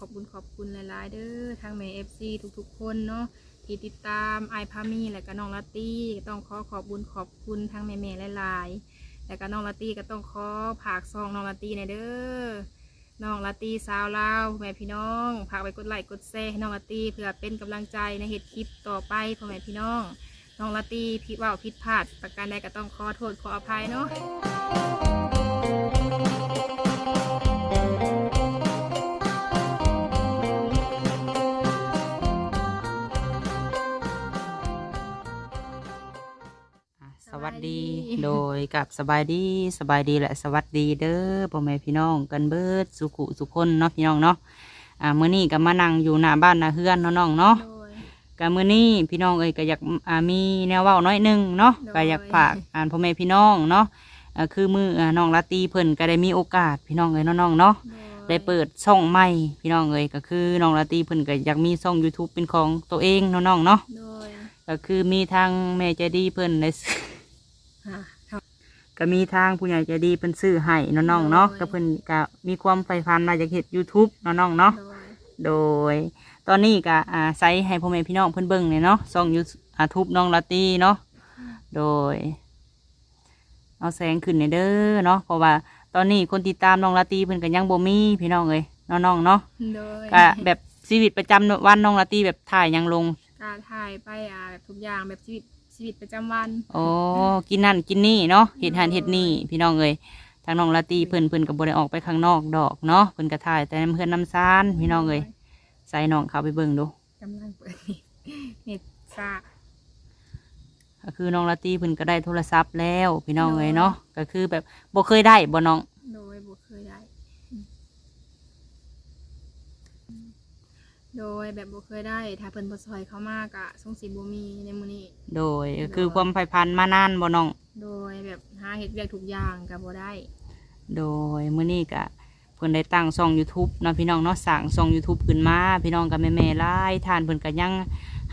ขอบคุณขอบคุณหลายๆเด้อทางแม่เอฟซีทุกๆ คนเนาะที่ติดตามไอพามีและก็น้องลาตี้ก็ต้องขอขอบคุณขอบคุณทางแม่ๆหลายๆแล้วก็น้องลาตี้ก็ต้องขอผากซองน้องลาตี้ในเด้อน้องลาตี้สาวลาวแม่พี่น้องฝากไปกดไลค์กดแชร์ให้น้องลาตี้เพื่อเป็นกำลังใจในเหตุคลิปต่อไปพ่อแม่พี่น้องน้องลาตี้ผิดว่าผิดพลาดประการใดก็ต้องขอโทษขออภัยเนาะ ดี โดยกับสบายดีสบายดีและสวัสดีเด้อพ่อแม่พี่น้องกันเบิดสุขุสุขคนเนาะพี่น้องเนาะอ่ามื้อนี้ก็มานั่งอยู่หน้าบ้านหน้าเฮือนเนาะน้องเนาะโดย ก็มื้อนี้พี่น้องเอ้ยก็อยากอ่ามีแนวเว้าน้อยหนึงเนาะโดย ก็อยากฝากอ่านพ่อแม่พี่น้องเนาะอ่าคือมืออ่าน้องลาตรีเพิ่นก็ได้มีโอกาสพี่น้องเอ้ยเนาะน้องเนาะโดยได้เปิดช่องใหม่พี่น้องเอ้ยก็คือน้องลาตรีเพิ่นก็อยากมีช่อง YouTube เป็นของตัวเองเนาะน้องเนาะโดย ก็คือมีทางแม่ใจดีเพิ่นได้อ่ะครับก็มีทางผู้ใหญ่ใจดีเป็นซื้อให้น้องๆเนาะโดย ก็เพิ่นก็มีความใฝ่ฝันว่าอยากเฮ็ด YouTube น้องๆเนาะ โดยโดย ตอนนี้ก็อ่าใส่ให้พ่อแม่พี่น้องเพิ่นเบิ่งเนี่ยเนาะช่องยูอ่าทูบน้องลาตี้เนาะโดย เอาแสงขึ้นในเด้อเนาะเพราะว่าตอนนี้คนติดตามน้องลาตี้เพิ่นก็ยังบ่มีพี่น้องเอ้ยน้องๆเนาะโดยก็แบบชีวิตประจำวันน้องลาตี้แบบถ่ายยังลง การถ่ายไปอะทุกอย่างแบบชีวิต ชีวิตประจำวันโอ้กินนั่นกินนี่เนาะเฮ็ดหันเฮ็ดนี่พี่น้องเอ้ยทางน้องลาตีเพิ่นเพิ่นก็บ่ได้ออกไปข้างนอกดอกเนาะเพิ่นก็ถ่ายแต่น้ำเพื่อนน้ำซานพี่น้องเอ้ยใส่น้องเข้าไปเบิ่งดู กำลังเปิดเน็ตซาก็คือน้องลาตีเพิ่นก็ได้โทรศัพท์แล้ว พี่น้องเอ้ยเนาะก็คือแบบบ่เคยได้บ่น้อง โดยบุเคยได้ โดยแบบบุเคยได้ ถ้าเพิ่นบ่ซอยเข้ามากอะสงสีบ่มีในมื้อนี้ โดยก็คือความใฝ่ฝันมานานบ่น้อง โดยแบบหาเฮ็ดเวียกทุกอย่างก็บ่ได้ โดยมื้อนี้ก็เพิ่นได้ตั้งช่อง YouTube เนาะพี่น้องเนาะสร้างช่อง YouTube ขึ้นมา พี่น้องกับแม่ๆหลายท่านเพิ่นก็ยัง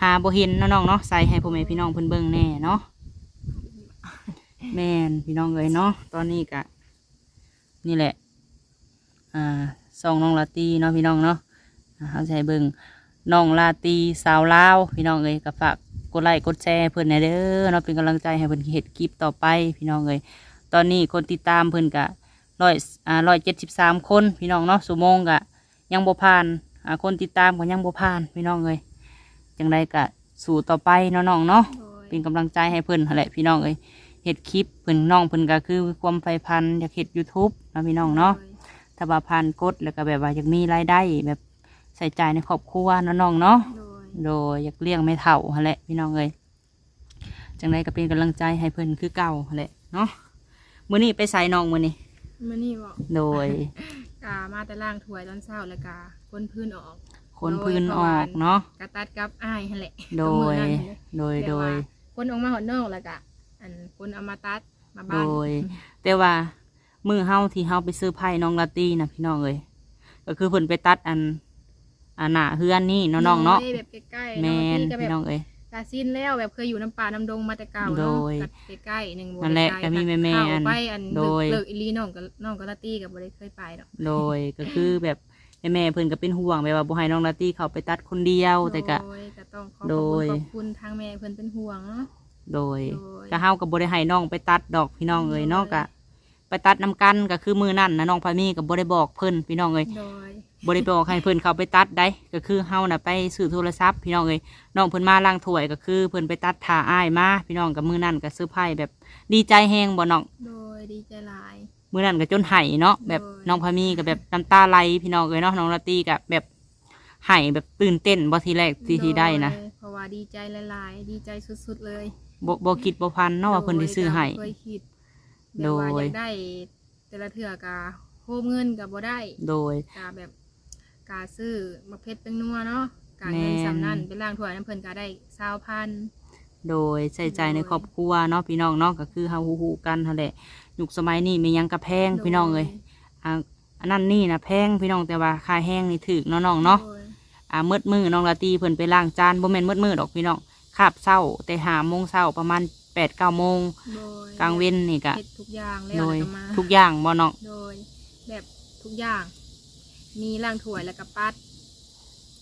หาบ่เห็นเนาะน้องเนาะใส่ให้พ่อแม่พี่น้องเพิ่นเบิ่งแน่เนาะแม่นพี่น้องเอ้ยเนาะตอนนี้กะนี่แหละ อ่าซองน้องลาตีเนาะพี่น้องเนาะอ่า เขาใช้เบิ่งน้องลาตีสาวลาว พี่น้องเอ้ยก็ฝากกดไลค์กดแชร์เพิ่นในเด้อเนาะเป็นกำลังใจให้เพิ่นเฮ็ดคลิปต่อไป พี่น้องเอ้ยตอนนี้คนติดตามเพิ่นกะร้อยอ่าร้อยเจ็ดสิบสามคน พี่น้องเนาะสุโมงกะยังบ่ผ่านอ่าคนติดตามก็ยังบ่ผ่านพี่น้องเอ้ยจังไดกะสู่ต่อไปเนาะน้องเนาะโดยเป็นกำลังใจให้เพิ่นหั่นแหละพี่น้องเอ้ยเฮ็ดคลิปเพิ่นน้องเพิ่นก็คือความใฝ่พันอยากเฮ็ด YouTube นะพี่น้องเนาะถ้าว่าผ่านกดแล้วก็แบบว่าอยากมีรายได้แบบ ใส่ใจายในครอบครัวเนาะน้องเนาะโดยโดยอยากเลี้ยงแม่เฒ่าหั่นแหละพี่น้องเอ้ยจังไดก็เป็นกำลังใจให้เพิ่นคือเก่าหั่นแหละเนาะมื้อนี้ไปใส่น้องมื้อนี้มื้อนี้บ่โดยกามาแต่ล่างถ้วยตอนเช้าแล้วกาก้นพื้นออกคนพื้นออกเนาะกะตัดกับอ้ายหั่นแหละโดกับมื้ยอนั้นหั่นแหละโดยแต่โดว่ายคนออกมาหอดนอกแล้วกะอันคนเอามาตัดมาโดบ้านยแต่ว่ามือเฮาที่เฮาไปซื้อไผ่น้องลาตีนะพี่น้องเอ้ยก็คือเพิ่นไปตัดอัน อันหน้าเฮือนนี่เนาะน้องเนาะโดยแบบใกล้ๆแมนเนาะที่ก็แบพี่บน้องเอ้ย กาซินแล้วแบบเคยอยู่น้ำป่าน้ำดงมาแต่เก่าโดเนาะยกัดใกล้ๆหนึ่งบ่นั่นแหละไกก็มีตัดแม่ๆเข้าอันไปอันโดย เลิกอีหลีน้องกับน้องกับลาตี้กับบ่ได้เคยไปดอก โดยก็คือแบบแม่ๆเพิ่นก็เป็นห่วงแบบว่าบ่ให้น้องลาตีเข้าไปตัดคนเดียวแต่ก็ โดยก็ต้องขอขโดอบคุณยขอบคุณทางแม่เพิ่นเป็นห่วงเนาะ โดยโดย ก็เฮาก็บ่ได้ให้น้องไปตัดดอกพี่น้องเอ้ยโดยเนาะก็ไปตัดนํกันก็คือมือนั่นนะน้องพามีก็บ่ได้บอกเพิ่นพี่น้องเอ้ย โดย บ่ได้บอกให้เพิ่นเข้าไปตัดได้ก็คือเฮาน่ะไปซื้อโทรศัพท์พี่น้องเอ้ยน้องเพิ่นมาล้างถ้วยก็คือเพิ่นไปตัดท่าอ้ายมาพี่น้องกับมือนั่นก็ซื้อไผ่แบบดีใจแฮงบ่น้องโดยดีใจหลาย มือนั่นก็จนไห้เนาะแบบโดยน้องพามีก็แบบน้ำตาไหลพี่น้องเอ้ยเนาะน้องลาตีก็แบบไห้แบบตื่นเต้นบ่ทีแรกที่ที่ได้นะโเพราะว่าดีใจหลายๆ ดีใจสุดๆเลยบ่บ่คิดบ่พันเนาะว่าเพิ่นสิซื้อให้โดยก็บ่เคยคิดโดแบบยว่าอยากได้ แต่ละเถื่อกาโฮมเงินกับบ่ได้ โดยกาแบบ กาซื้อมาเพชรเป็นนัวเนาะกาเงินแม่นสำนั่นเป็นล่างถ้วยน้ำเพิ่นกาได้สาวพัน โดยใส่ใจในโดยครอบครัวเนาะพี่น้องเนาะก็คือเฮาฮู้ๆกันหั่นแหละยุคสมัยนี้มีหยังก็แพงพี่น้องเอ้ยอ่าอันนั้นนี่นะแพงพี่น้องแต่ว่าค่าแห้งนี่ถูกเนาะน้องเนาะโดยอ่ามืดมือน้องลาตีเพิ่นไปล้างจานบ่แม่นมืดมือดอกพี่น้องคาบเช้าแต่หาโมงเช้าประมาณแปดเก้าโมงโดยกลางเว้นนี่ก็เฮ็ดทุกอย่างแล้วโดยแล้วก็มาทุกอย่างบ่น้องโดยแบบทุกอย่าง มีล่างถ้วยแล้วก็ปัด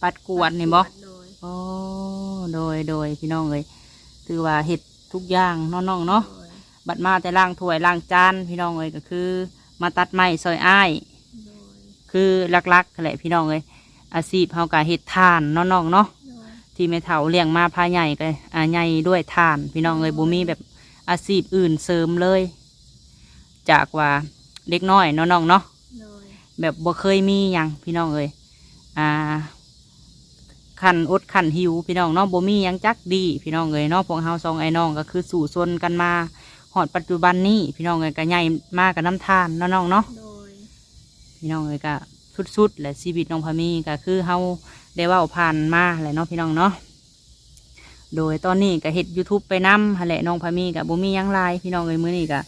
ปัดกวดนี่บ่โดยโอ้โดยโดยพี่น้องเลยถือว่าเฮ็ดทุกอย่างเน้องๆเนาะ โดยบัดมาแต่ล้างถ้วยล้างจานพี่น้องเลยก็คือ มาตัดไม้ซอยอ้าย โดยคือลักๆแหละพี่น้องเลยอาชีพเฮากะเฮ็ดทานเน้องๆเนาะโดยที่แม่เฒ่าเลี้ยงมาพาใหญ่ก็อ่าใหญ่ด้วยทาน พี่น้องเลยบ่มีแบบอาชีพอื่นเสริมเลย จากว่าเด็กน้อยเน้องๆเนาะโดย แบบบ่เคยมีหยังพี่น้องเอ้ยอ่าขันอดขันหิวพี่น้องเนาะบ่มีหยังจักดี พี่น้องเอ้ยเนาะพวกเฮาสองไอ้น้องก็คือสู่ซนกันมาหอดปัจจุบันนี้พี่น้องเอ้ยก็ใหญ่มากกับน้ำทานเนาะน้องเนาะโดยพี่น้องเอ้ยก็สุดๆและชีวิตน้องพามีก็คือเฮาได้เว่าผ่านมาแหละเนาะพี่น้องเนาะโดยตอนนี้ก็เฮ็ด YouTube ไปนำหั่นแหละน้องพามีก็บ่มีหยังหลายพี่น้องเอ้ยมื้อนี้ก็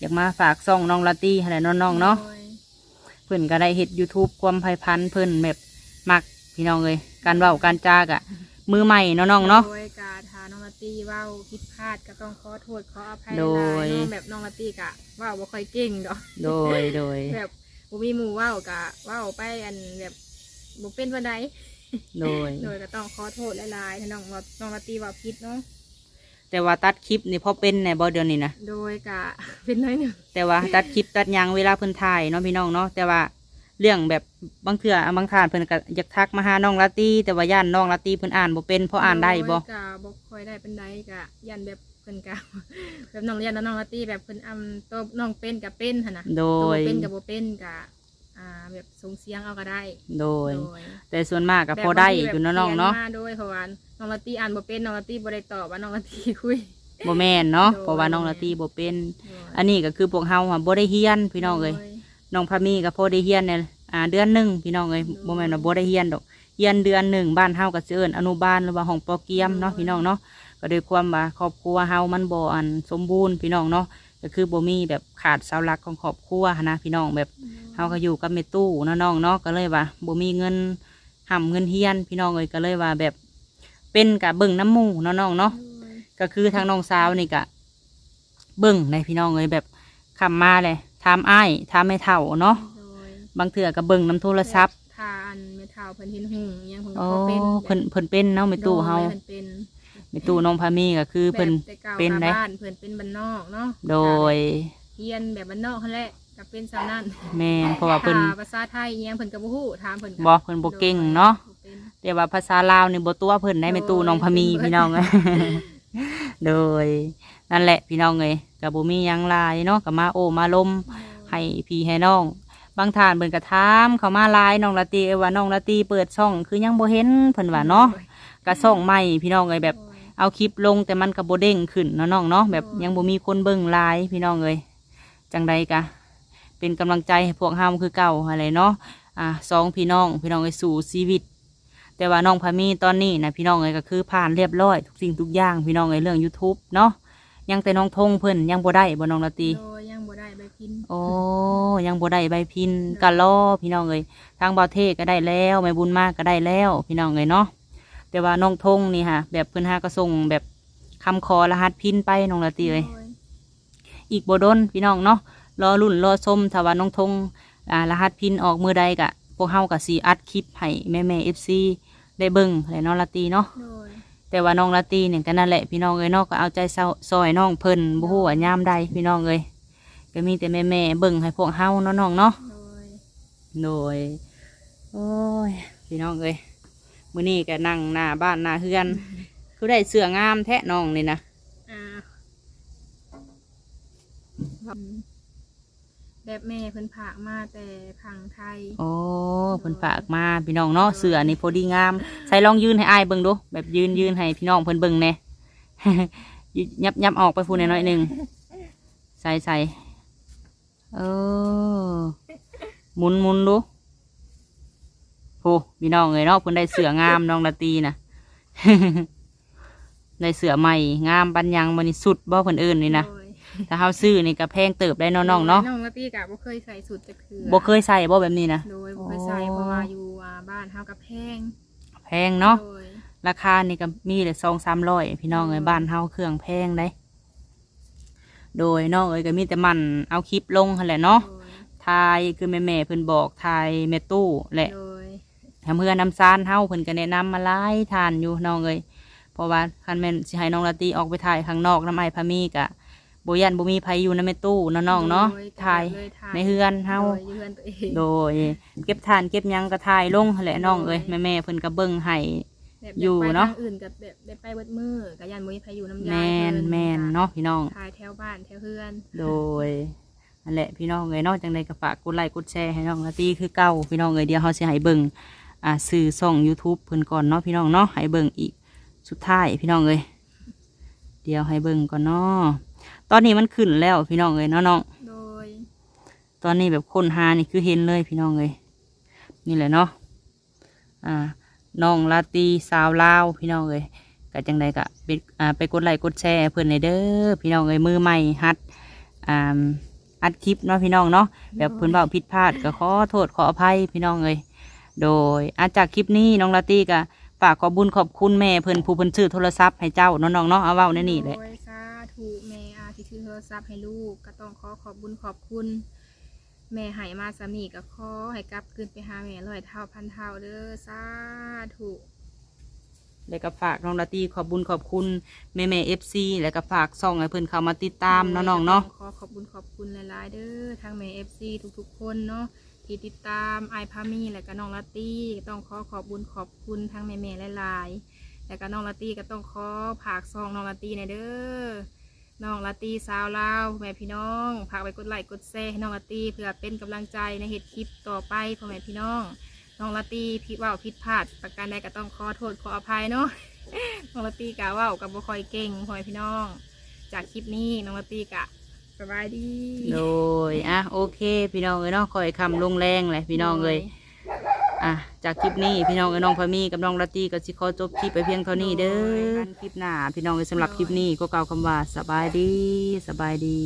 อยากมาฝากซ่องน้องลาตี้หั่นแหละน้องๆเนาะโดยเพิ่นก็ได้เฮ็ด YouTube ความไพพันธุ์เพิ่นแบบมักพี่น้องเลยการเว้าการจากะมือใหม่เนาะน้องเนาะ โดยการทาน้องละตี้เว้าผิดพลาดก็ต้องขอโทษขออภัยโดย หลาเนาะแบบน้องละตี้กะเว้าบ่ค่อยเก่งดอก โดยโดยแบบบ่มีหมู่เว้ากะเว้าไปอันแบบบ่เป็นวันใดโดย โดยก็ต้องขอโทษหลายๆถ้าน้องว่าน้องละตี้เว่าผิดเนาะ แต่ว่าตัดคลิปนี่พอเป็นในบ่เดียวนี้นะโดยกะเป็นน้อยหนึ่งแต่ว่าตัดคลิปตัดหยังเวลาเพิ่นถ่ายเนาะพี่น้องเนาะแต่ว่าเรื่องแบบบางเทื่อบางท่านเพิ่นก็อยากทักมาหาน้องลาตี้แต่ว่าย่านน้องลาตี้เพิ่นอ่านบ่เป็นเพราะอ่านได้บ่โยกะบ่ค่อยได้เป็นไดกะยันแบบเพิ่นกะ แบบน้องเรียนแล้วน้องละตี้แบบเพิ่นอำตัวน้องเป็นกะเป็นหั่นน่ะโดตัวย เป็นกับบ่เป็นกะ อ่าแบบส่งเสียงเอาก็ได้โดยโดยแต่ส่วนมากก็พอได้อยู่เนาะน้องเนาะแบบขียมาโดยเพราะว่าน้องละตี้อ่านบ่เป็นน้องละตี้บ่ได้ตอบว่าน้องละตี้คุยบ่แม่นเนาะโดยเพราะว่าน้องลาตี้บ่เป็นโดยอันนี้ก็คือพวกเฮาอะบ่ได้เฮียนพี่น้องเอ้ยโดน้องพามีกับพ่อได้เฮียนเนี่ยอ่าเดือนหนึ่งพี่น้องเอ้ยบ่แม่นว่าบ่ได้เฮียนดอกเฮียนเดือนหนึ่งบ้านเฮาก็สิเอิ้นอนุบาลหรือว่าห้องโปรเกียมเนาะพี่น้องเนาะก็ด้วยความว่าครอบครัวเฮามันบ่อันสมบูรณ์พี่น้องเนาะ ก็คือบ่มีแบบขาดเสาหลักของครอบครัวหั้นนะพี่น้องแบบเฮาก็อยู่กับแม่ตู้เนาะน้องเนาะก็เลยว่าบ่มีเงินห่ำเงินเฮียน พี่น้องเอ้ยก็เลยว่าแบบ เป็นกะเบิ่งน้ำหมู่เนาะน้องเนาะโดยก็คือทางน้องสาวนี่กะเบิ่งในพี่น้องเอ้ยแบบคำมาเลยถามอ้ายถามไม่เท่าเนาะโดยบางเถื่อก็เบิ่งน้ำโทรศัพท์ทานเมทาเพิ่นเห็นหุ่งอิหยังเพิ่นโอ้ก็เป็นเพิ่นเพิ่นเป็นเนาะไม่ตู้เฮาโดยเพิ่นเป็น ไม่ตู้น้องพามีก็คือเพิ่น แบบแต่ก่าเป็นกลับได้บ้านเพิ่นเป็นบ้านนอกเนาะโดยเรียนแบบบ้านนอกนั่นแหละก็เป็นสาวนั่นแม่นเพราะว่าเพิ่นถภาษาไทยอิหยังเพิ่นก็บ่ฮู้ถามเพิ่นบ่เพิ่นบ่เก่งเนาะ บ่เป็น แต่ว่าภาษาลาวนี่บ่ตัวเพิ่นได้ไม่ตู้น้องพามีพี่น้องเอ้ย โดย นั่นแหละพี่น้องเอ้ยก็บ่มีหยังหลายเนาะก็มาโอ้มาลม ให้พี่ให้น้อง บางท่านเบิ่นกระทามเขามาไลน์น้องละตีเอ้ยว่าน้องละตีเปิดช่อง คือยังบ่เห็นเพิ่นว่าเนาะกระช่องใหม่พี่น้องเอ้ยแบบโดย เอาคลิปลงแต่มันก็บ่เด้งขึ้นเนาะน้องเนาะแบบโอ้ยยังบ่มีคนเบิ่งไลน์พี่น้องเอ้ยจังใดกะ เป็นกำลังใจให้พวกเฮาคือเก่าอะไรเนาะอ่าสองพี่น้องพี่น้องเอ้ยสู่ชีวิต แต่ว่าน้องพามีตอนนี้นะพี่น้องเอ้ยก็คือผ่านเรียบร้อย ทุกสิ่งทุกอย่างพี่น้องเอ้ยเรื่อง YouTube เนาะยังแต่น้องทงเพิ่นยังบ่ได้บ่น้องละตี โดยยังบ่ได้ใบพิน โอ้ยังบ่ได้ใบพินกะล่อพี่น้องเอ้ยทางบ่าวเทศก็ได้แล้วแม่บุญมากก็ได้แล้ว พี่น้องเอ้ยเนาะ แต่ว่าน้องทงนี่ค่ะแบบเพิ่นหาก็ส่งแบบคำขอรหัสพินไปน้องละตีเอ้ยโดยอีกบ่ดนพี่น้องเนาะรอรุ่นรอชมถ้าว่าน้องทงอ่ารหัสพินออกมือใดกะพวกเฮาก็สิอัดคลิปให้แม่แม่ FC ได้เบิ่งแหละน้องละตีเนาะโดยแต่ว่าน้องละตีเนี่ยก็นั่นแหละพี่น้องเอ้ยเนาะก็เอาใจเศร้าซอยน้องเพิ่นบ่ฮู้ว่ายามใดพี่น้องเอ้ยก็มีแต่แม่แม่ๆเบิ่งให้พวกเฮาเนาะน้องเนาะโดยโดยโอ้ยพี่น้องเอ้ย มื้อนี้ก็นั่งหน้าบ้านหน้าเฮือน คือได้เสื้องามแท้น้องนี่นะอ่าแบบแม่เพิ่นผากมาแต่พังไทย โอ้เพิ่นฝากมาพี่น้องเนาะเสื้อนี่พอดีงาม ใส่ลองยืนให้อายเบิ่งดู แบบยืนยืนให้พี่น้องเพิ่นเบิ่งแหน่ ยับยับออกไปพูดหน่อยๆหนึงใส่ใส่เออหมุนหมุนดู โหพี่น้องเอ้ยเนาะเพิ่นได้เสื้องามน้องละตีนะ ได้เสื้อใหม่งามปัญญังมันนี่สุดบ่เพิ่นเอิ้นนี่นะโดยถ้าเฮาซื้อนี่ก็แพงเติบได้เนาะน้องเนาะน้องละตี้กะบ่เคยใส่สุดจักเทื่อบ่เคยใส่บ่แบบนี้นะ โดยบ่เคยใส่อ๋อเพราะว่าอยู่อ่าบ้านเฮากับแพงแพงเนาะ โดยราคานี่ก็มีเลยสองสามร้อยพี่น้องเอ้ยอืมบ้านเฮาเครื่องแพงได้ โดยน้องเอ้ยก็มีแต่มันเอาคลิปลงหั่นแหละเนาะ โดยทายคือแม่แม่ๆเพิ่นบอกทายแม่ตู้แหละ โดย ทำเพื่อนำซานเฮาเพิ่นก็แนะนำมาหลายทานอยู่น้องเอ้ยเพราะว่าคันแม่นสิให้น้องลาตีออกไปถ่ายข้างนอกน้ำไอพามีกะบ่ยันบ่มีไผอยู่ในแม่ตู้เนาะน้องเนาะโดถ่ายเลยถ่ายในเฮือนเฮาโดยอยู่เฮือนตัวเองโดยเก็บทานเก็บหยังก็ถ่ายลงหั่นแหละน้องเอ้ยแม่ๆเพิ่นก็เบิ่งให้แบบอยู่ไปเนาะทงอื่นกับแบบได้ไปเบิดมือกับยันมุ้ยพายุน้ำยาแม่นแม่นเนาะพี่น้องถ่ายแถวบ้านแถวเฮือน โดยนั่นแหละพี่น้องเอ้ยเนอกจังใดก็ฝากกดไลค์กดแชร์ให้น้องลาตีคือเก่าพี่น้องเอ้ยเดี๋ยวเฮาสิให้เบิ่ง อ่าสื่อช่อง YouTube เพิ่นก่อนเนาะพี่น้องเนาะให้เบิ่งอีกสุดท้ายพี่น้องเอ้ยเดี๋ยวให้เบิ่งก่อนเนาะตอนนี้มันขึ้นแล้วพี่น้องเอ้ยเนาะน้องโดย ตอนนี้แบบคนหานี่คือเห็นเลยพี่น้องเอ้ยนี่แหละเนาะอ่าน้องลาตีสาวลาวพี่น้องเอ้ยก็จังใดก็ไปอ่าไปกดไลค์กดแชร์ให้เพิ่นในเด้อพี่น้องเอ้ยมือใหม่ฮัดอ่าอัดคลิปเนาะพี่น้องเนาะแบบเพิ่นเบาผิดพลาดก็ขอโทษขออภัยพี่น้องเอ้ย โดยอาจากคลิปนี้น้องลาตีก็ฝากขอบุญขอบคุณแม่เพิ่นผู้เพิ่นซื้อโทรศัพท์ให้เจ้าเนาะน้องเนาะเอาเว้าในนี่แหละโดยสาธุแม่อาที่ถือโทรศัพท์ให้ลูกก็ต้องขอขอบบุญขอบคุณ แม่ให้มาสามีก็ขอให้กลับคืนไปหาแม่ร้อยเท่าพันเท่าเด้อสาธุแล้วก็ฝากน้องลาตีขอบบุญขอบคุณแม่แม่เอฟซีแล้วก็ฝากส่องให้เพิ่นเข้ามาติดตามเนาะน้องเนาะขอขอบบุญขอบคุณหลายๆเด้อทางแม่เอฟซีทุกๆคนเนาะ ที่ติดตามไอพามีและก็น้องลาตี้ต้องขอขอบบุญขอบคุณทางแม่ๆหลายๆแล้วก็น้องลาตี้ก็ต้องขอผากซองน้องลาตี้ในเด้อน้องลาตี้สาวลาวแม่พี่น้องฝากไปกดไลค์กดแชร์ให้น้องลาตี้เพื่อเป็นกำลังใจในเหตุคลิปต่อไปพ่อแม่พี่น้องน้องลาตี้ผิดว่าผิดพลาดประการใดก็ต้องขอโทษขออภัยเนาะน้องลาตี้กะว่ากับบุคอยเก่งพ่อแม่พี่น้อง จากคลิปนี้น้องลาตี้กะ สบายดีโดยอะโอเค พี่น้องเอ้ยเนาะคอยคำลงแรงเลยพี่น้องเอ้ยอะจากคลิปนี้พี่น้องเอ้ยน้องพามีกับน้องลาตีก็สิขอจบคลิปไปเพียงเท่านี้เด้อกันคลิปหน้าพี่น้องเอ้ยสำหรับคลิปนี้ก็กล่าวคำว่าสบายดีสบายดี